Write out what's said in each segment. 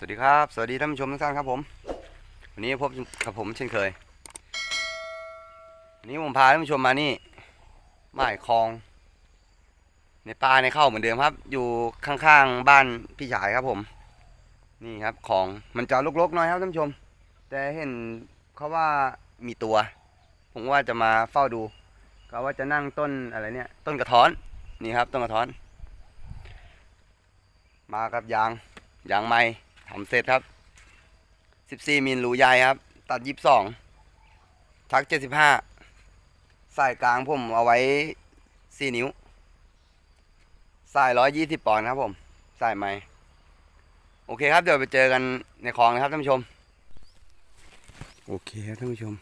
สวัสดีครับ สวัสดีท่านผู้ชมทุกท่านครับผม วันนี้พบกับผมเช่นเคย วันนี้ผมพาท่านผู้ชมมานี่หมายคลอง ในป่าในเข้าเหมือนเดิมครับ อยู่ข้างๆบ้านพี่ชายครับผม นี่ครับของมันจะลกๆน่อยครับท่านผู้ชม แต่เห็นเขาว่ามีตัว ผมว่าจะมาเฝ้าดูก็ว่าจะนั่งต้นอะไรเนี่ย ต้นกระท้อนนี่ครับต้นกระท้อน มากับยางยางไม้ ทำเสร็จครับ14มิลรูใหญ่ครับ ตัด22ทัก75สายกลางผมเอาไว้4นิ้ว สาย120ปอนด์ครับผม สายไม้โอเคครับ เดี๋ยวไปเจอกันในคลองนะครับท่านผู้ชม โอเคครับท่านผู้ชม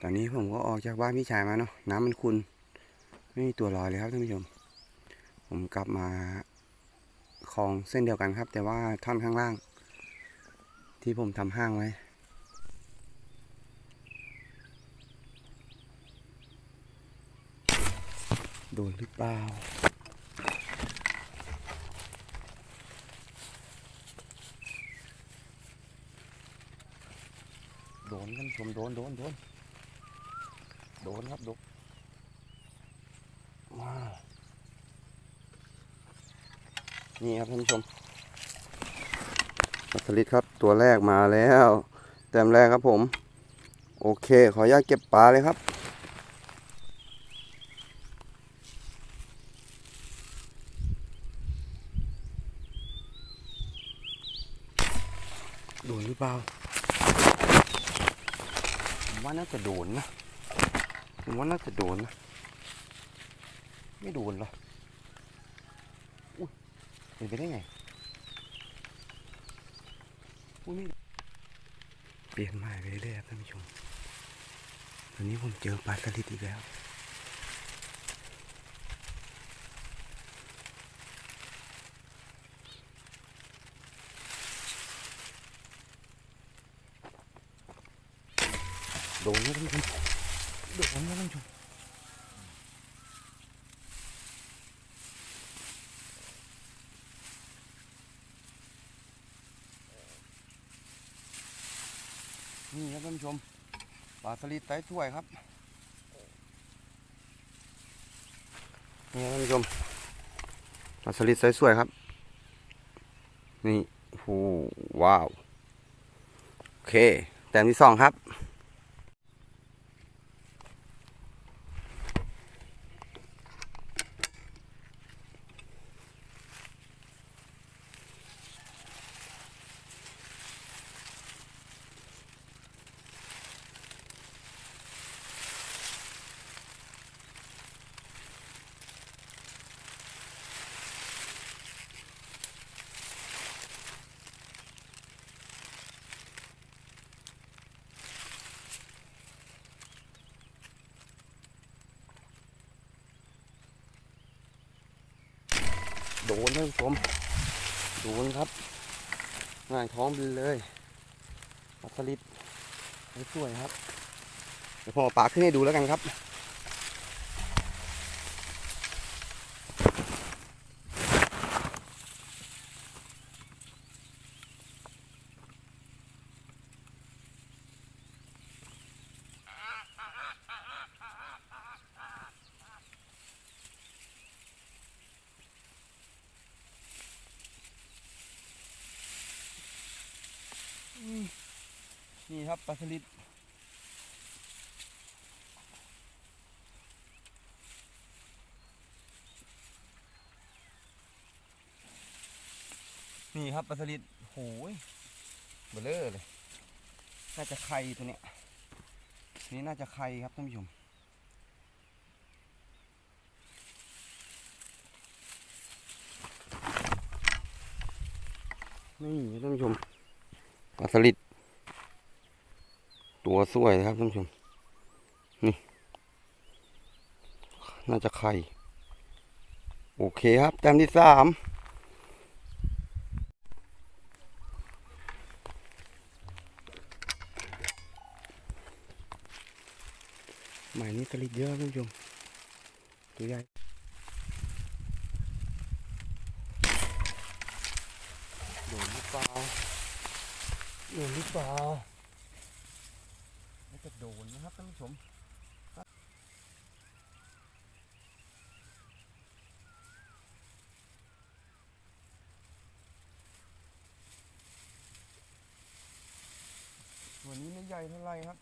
ตอนนี้ผมก็ออกจากบ้านพี่ชายมาเนาะน้ำมันขุนไม่มีตัวลอยเลยครับท่านผู้ชม ผมกลับมา คลองเส้นเดียวกันครับ แต่ว่าท่อนข้างล่าง ที่ผมทำห้างไว้โดนหรือเปล่าโดนท่านชมโดนโดนโดนโดนครับโดนว้าว นี่ครับท่านผู้ชมปัสลิดครับตัวแรกมาแล้ว แต้มแรกครับผม โอเค ขออนุญาตเก็บปลาเลยครับ โดนหรือเปล่าผมว่าน่าจะโดนนะผมว่าน่าจะโดนนะ ไม่โดนหรอ เป็นไปได้ไงอุ้ยเปลี่ยนใหม่ไปเรื่อยๆครับท่านผู้ชม ตอนนี้ผมเจอปลาสลิดอีกแล้ว โดนนะท่านผู้ชมโดนนะท่านผู้ชมนี่ครับท่านผู้ชมปลา สลิดไตช่วยครับนี่ครับท่านผู้ชมปลาสลิดไต้สวยครับ นี่โอ้ว้าว โอเค แต้มที่สองครับ ท่านผู้ชมดูนครับง่ายท้องไปเลยปลาสลิดสวยครับเดี๋ยวพอปลาขึ้นให้ดูแล้วกันครับ นี่ครับปลาสลิดนี่ครับปลาสลิดโหยเบลเลอร์เลย น่าจะไข่ตัวเนี้ย นี่น่าจะไข่ครับท่านผู้ชม นี่ท่านผู้ชม ปลาสลิด ตัวสวยนะครับท่านผู้ชม นี่ น่าจะไข่ โอเคครับ แต้มที่สามหมายนี้สลิดเยอะท่านผู้ชม ตัวใหญ่โดนไหมเปล่า โดนหรือเปล่าน่าจะโดนนะครับท่านผู้ชมตัวนี้ไม่ใหญ่เท่าไรครับ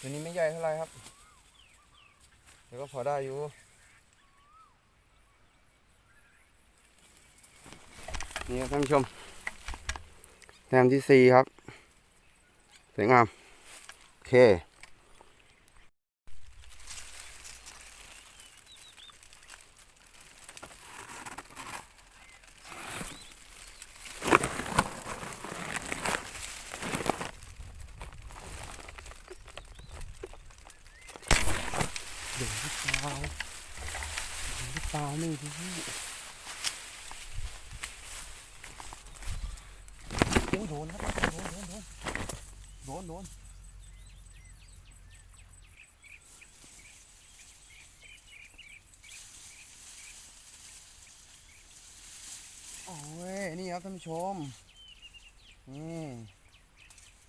ตัวนี้ไม่ใหญ่เท่าไรครับ ดี๋ยวก็พอได้อยู่นี่ครับท่านผู้ชมแต้มที่สี่ครับ สวยงาม โอเค เดี๋ยวหรือเปล่าเดี๋ยวหรือเปล่าไม่รู้โอ้ยโดนครับโดนโดนโดนโดนโดนโอ้ย นี่ ครับท่านผู้ชม นี่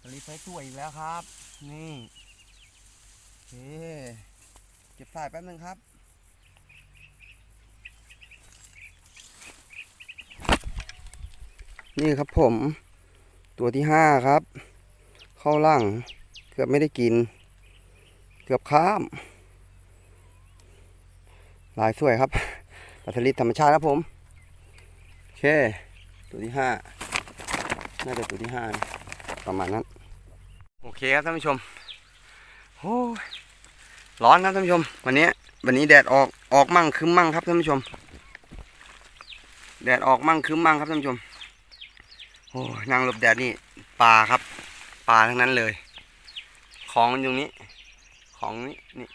สลิปไฟสวยอีกแล้วครับ นี่โอเคเก็บสายแป๊บนึงครับนี่ครับผมตัวที่ห้าครับ เข้าล่างเกือบไม่ได้กิน เกือบข้าม ลายสวยครับปัทลิตธรรมชาติครับผม โอเค ตัวที่ห้าน่าจะตัวที่ห้านะประมาณนั้น โอเคครับท่านผู้ชมโอ้ร้อนครับท่านผู้ชม วันนี้วันนี้แดดออกออกมั่งคึมมั่งครับท่านผู้ชม แดดออกมั่งคึมมั่งครับท่านผู้ชมโอ้นั่งหลบแดดนี่ปลาครับปลาทั้งนั้นเลย ของมันอยู่นี้ ของนี้นี่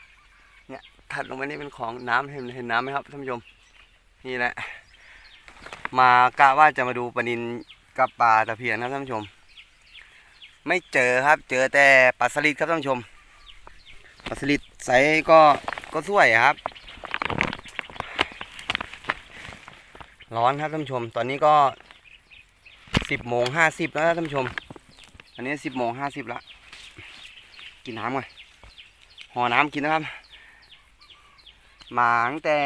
เนี่ยถัดลงไปนี่เป็นของน้ำเห็นเห็นน้ำไหมครับท่านผู้ชมนี่แหละ มากะว่าจะมาดูปลานินกับปลาตะเพียนครับท่านผู้ชม ไม่เจอครับ เจอแต่ปลาสลิดครับท่านผู้ชมปลาสลิดไซส์ก็ก็สวยครับ ร้อนครับท่านผู้ชม ตอนนี้ก็สิบโมงห้าสิบแล้วท่านผู้ชม อันนี้สิบโมงห้าสิบละกินน้ำก่อนห่อน้ำกินนะครับ มาตั้งแต่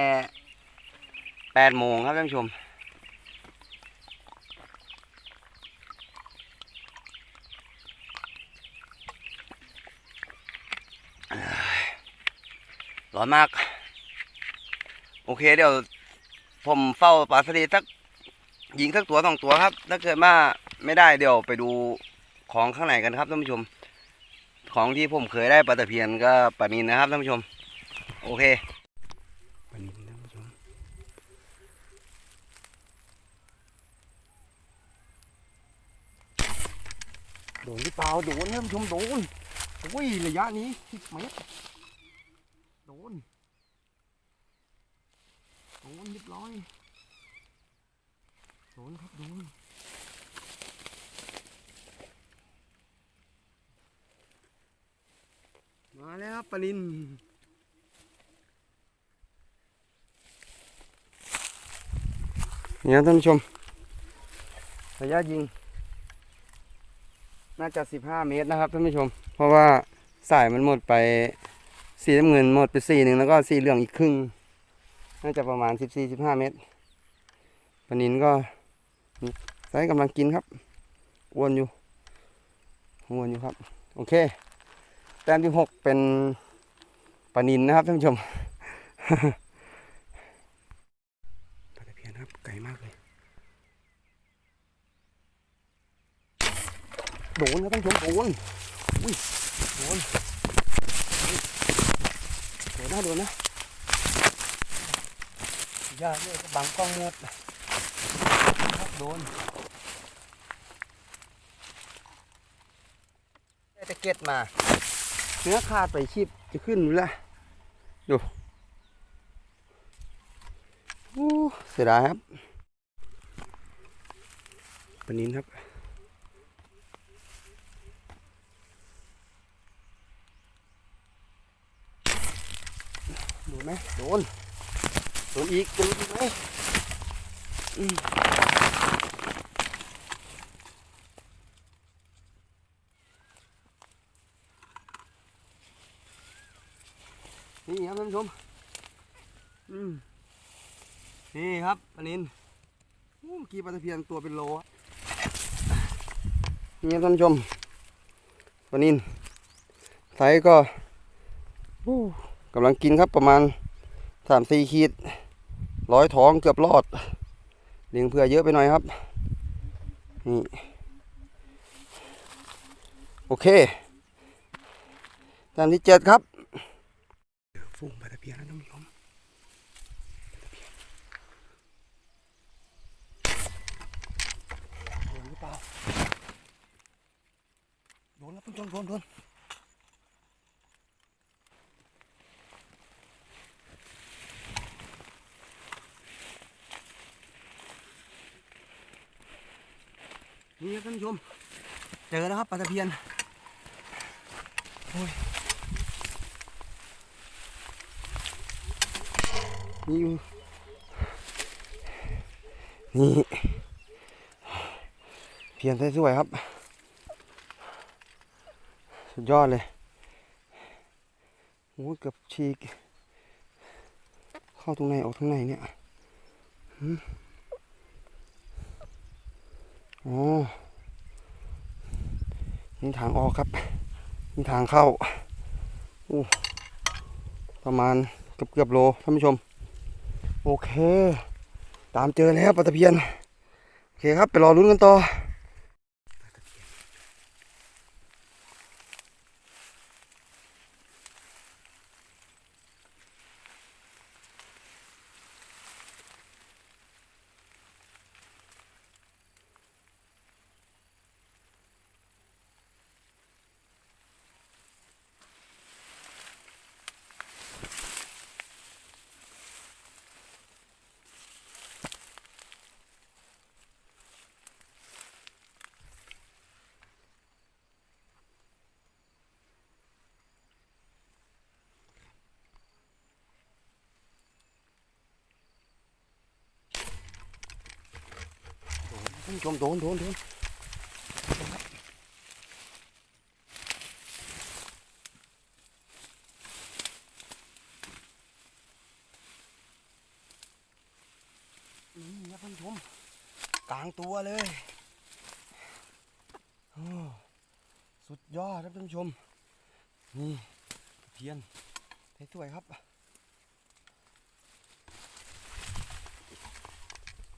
แปดโมงครับท่านผู้ชม ร้อนมาก โอเคเดี๋ยว ผมเฝ้าปลาสลิดสักยิงสักตัวสองตัวครับ ถ้าเกิดว่าไม่ได้เดี๋ยวไปดูของข้างในกันครับท่านผู้ชม ของที่ผมเคยได้ปลาตะเพียนก็ปลานินนะครับท่านผู้ชม โอเคปลานินท่านผู้ชมโดนหรือเปล่าโดนท่านผู้ชมโดนโอ้ยระยะนี้สิบเมตร โดน โด นเรียบร้อยโดนครับโดนมาแล้วครับปลานินนี่ครับท่านผู้ชม ระยะยิง น่าจะ 15 เมตรนะครับท่านผู้ชม เพราะว่าสายมันหมดไปสีน้ำเงินหมดไปสีหนึ่งแล้วก็สีเหลืองอีกครึ่ง น่าจะประมาณ 14-15 เมตรปลานินก็ไซส์กำลังกินครับอ้วนอยู่อ้วนอยู่ครับ โอเค แต้มที่หกเป็นปลานินนะครับท่านผู้ชมปลาตะเพียนครับไกลมากเลย โดนครับท่านผู้ชมโดนอุ้ยโดนโดนนะโดนนะ ยากเลยบังกล้องหมดโดนได้ตะเก็ดมา เนื้อขาดไปชิบจะขึ้นอยู่แล้วดูโอ้เสียดายครับปนินครับดนไหมโดน โดนอีกโดนอีกไหมอืมนี่ครับท่านผู้ชมอืมนี่ครับปลานินเมื่อกี้ปลาตะเพียนตัวเป็นโลนี่ครับท่านผู้ชมปลานินไซก็กำลังกินครับประมาณ สามสี่ขีดร้อยท้องเกือบรอดเลี้ยงเพื่อเยอะไปหน่อยครับ นี่ โอเคตามที่เจ็ดครับฟุ้งปตะเพียนนะท่านผู้ชมโดนหรือเปล่าโดนแล้วคุณผู้ชมโดนโดน นี่ครับท่านผู้ชม เจอแล้วครับปลาตะเพียนโอ้ยนี่อยู่นี่ เพียนสวยๆครับ สุดยอดเลยโอ้ยเกือบฉีก เข้าตรงไหนออกตรงไหนเนี่ย อนี่ทางออกครับ นี่ทางเข้าอู้ประมาณเกือบเกือบโลท่านผู้ชม โอเค ตามเจอแล้วปลาตะเพียน โอเคครับ ไปรอรุ้นกันต่อ ท่านผู้ชมโดนโดนโดนนี่ครับท่านชมกลางตัวเลยสุดยอดครับท่านผู้ชม นี่เทียนสวยครับ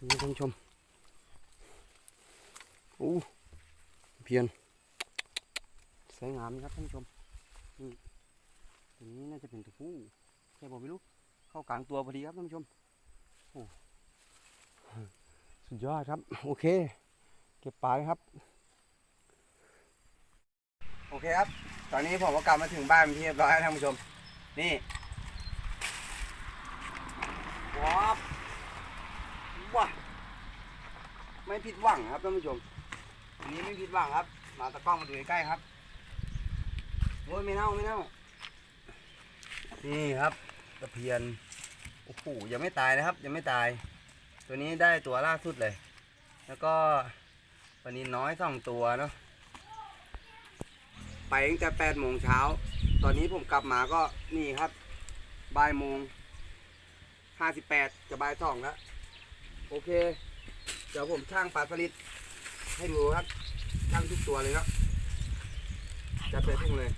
นี่ท่านผู้ชม อ้เพียนสวยงามครับท่านผู้ชมนี่ตัวนี้น่าจะเป็นตัวผู้ใช่บอกไม่รู้เข้ากลางตัวพอดีครับท่านผู้ชมโอ้สุดยอดครับ โอเค เก็บปลายครับ โอเคครับ ตอนนี้ผมก็กลับมาถึงบ้านเป็นที่เรียบร้อยแล้วท่านผู้ชม นี่ว้าวว้าไม่ผิดหวังครับท่านผู้ชม อันนี้ไม่ผิดหวังครับ มาตะกล้องมาดูใกล้ครับโอ้ยไม่เน่าไม่เน่า นี่ครับตะเพียน โอ้โหยังไม่ตายนะครับ ยังไม่ตาย ตัวนี้ได้ตัวล่าสุดเลย แล้วก็ปลานินน้อยสองตัวเนาะ ไปตั้งแต่แปดโมงเช้า ตอนนี้ผมกลับมาก็นี่ครับบ่ายโมงห้าสิบแปดจะบ่ายสองแล้ว โอเค เดี๋ยวผมช่างปลาสลิด ให้ดูครับช่างทุกตัวเลยเนาะจับใส่ถุงเลย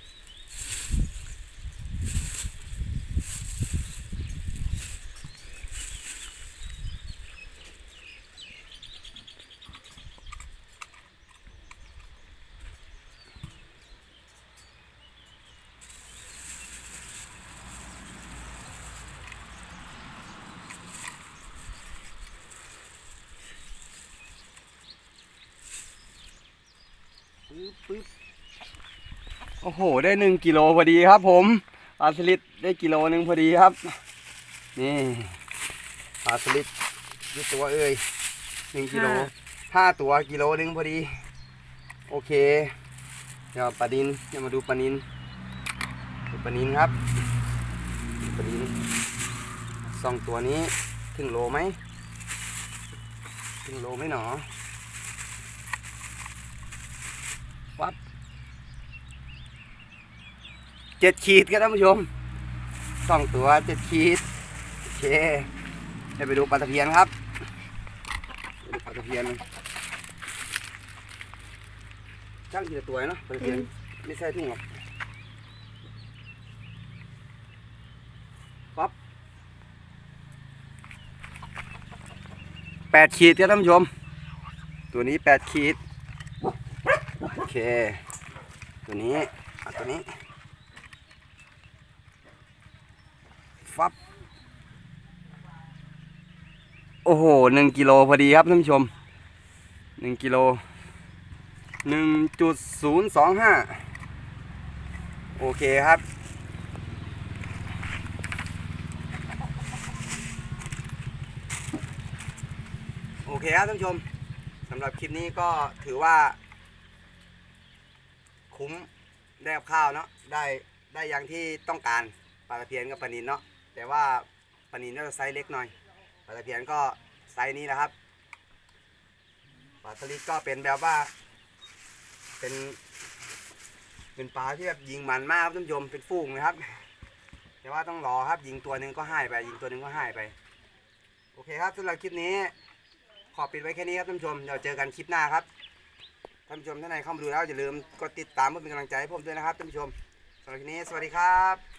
ปึ๊บปึ๊บ โอ้โห ได้หนึ่งกิโลพอดีครับ ผมปลาสลิดได้กิโลหนึ่งพอดีครับ นี่ปลาสลิดกี่ตัวเอ่ยหนึ่งกิโลห้าตัวกิโลหนึ่งพอดี โอเค เดี๋ยวปลานินเดี๋ยวมาดูปลานินดูปลานินครับนพอดีนี่สองตัวนี้ถึงโลไหมถึงโลไหมหนอวับ เจ็ดขีดครับท่านผู้ชมสองตัวเจ็ดขีดโอเคเดี๋ยวไปดูปลาตะเพียนครับปดูปลาตะเพียนช่างทีละตัวเนาะปลาตะเพียนไม่ใช่ทุ่งหรอกแปดขีดครับท่านผู้ชม ตัวนี้แปดขีด โอเค ตัวนี้ตัวนี้ ฟับ โอ้โหหนึ่งกิโลพอดีครับท่านผู้ชมหนึ่งกิโลหนึ่งจุดศูนย์สองห้าโอเคครับ โอเคครับท่านผู้ชมสำหรับคลิปนี้ก็ถือว่า คุ้มได้กับข้าวเนาะได้ได้อย่างที่ต้องการปลาตะเพียนกับปลานินเนาะ แต่ว่าปลานินน่าจะไซส์เล็กหน่อยปลาตะเพียนก็ไซส์นี้นะครับปลาสลิดก็เป็นแบบว่า เป็น เป็นปลาที่แบบยิงมันมากครับท่านผู้ชมเป็นฟูงนะครับ แต่ว่าต้องรอครับยิงตัวหนึ่งก็ให้ไปยิงตัวหนึ่งก็ให้ไป โอเคครับสำหรับคลิปนี้ ขอปิดไว้แค่นี้ครับท่านผู้ชมเดี๋ยวเจอกันคลิปหน้าครับท่านผู้ชมท่านไหนเข้ามาดูแล้วอย่าลืมกดติดตามเพื่อเป็นกำลังใจให้ผมด้วยนะครับท่านผู้ชมสำหรับคลิปนี้สวัสดีครับ